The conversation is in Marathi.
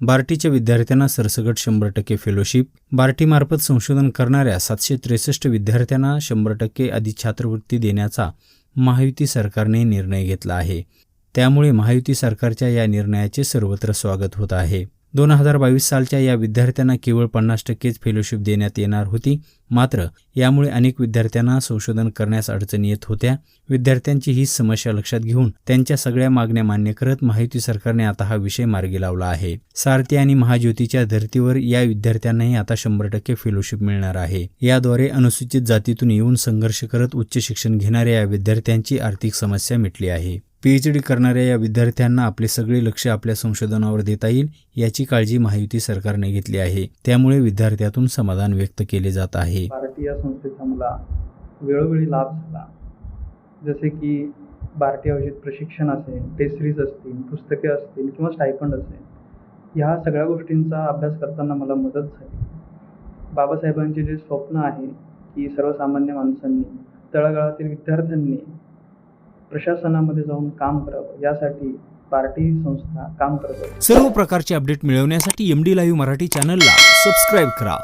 बार्टीच्या विद्यार्थ्यांना सरसकट शंभर टक्के फेलोशिप बार्टीमार्फत संशोधन करणाऱ्या सातशे त्रेसष्ट विद्यार्थ्यांना शंभर टक्के आधी छात्रवृत्ती देण्याचा महायुती सरकारने निर्णय घेतला आहे. त्यामुळे महायुती सरकारच्या या निर्णयाचे सर्वत्र स्वागत होत आहे. दोन हजार बावीस सालच्या या विद्यार्थ्यांना केवळ पन्नास टक्केच फेलोशिप देण्यात येणार होती. मात्र यामुळे अनेक विद्यार्थ्यांना संशोधन करण्यास अडचणी येत होत्या. विद्यार्थ्यांची ही समस्या लक्षात घेऊन त्यांच्या सगळ्या मागण्या मान्य करत महायुती सरकारने आता हा विषय मार्गी लावला आहे. सारथी आणि महाज्योतीच्या धर्तीवर या विद्यार्थ्यांनाही आता शंभर टक्के फेलोशिप मिळणार आहे. याद्वारे अनुसूचित जातीतून येऊन संघर्ष करत उच्च शिक्षण घेणाऱ्या या विद्यार्थ्यांची आर्थिक समस्या मिटली आहे. पीएचडी करणाऱ्या या विद्यार्थ्यांना आपले सगळे लक्ष आपल्या संशोधनावर देता येईल याची काळजी महायुती सरकारने घेतली आहे. त्यामुळे विद्यार्थ्यातून समाधान व्यक्त केले जात आहे. भारतीय संस्थेचा मला वेळोवेळी लाभ झाला. जसे की भारतीय आयोजित प्रशिक्षण असेल टेस्ट सिरीज असतील पुस्तके असतील किंवा स्टायफंड असेल ह्या सगळ्या गोष्टींचा अभ्यास करताना मला मदत झाली. बाबासाहेबांचे जे स्वप्न आहे की सर्वसामान्य माणसांनी तळागाळातील विद्यार्थ्यांनी प्रशासनामध्ये जाऊन काम करावं. यासाठी पार्टी संस्था काम करत सर्व प्रकारचे अपडेट मिळवण्यासाठी एम डी लाईव्ह मराठी चॅनलला सबस्क्राईब करा.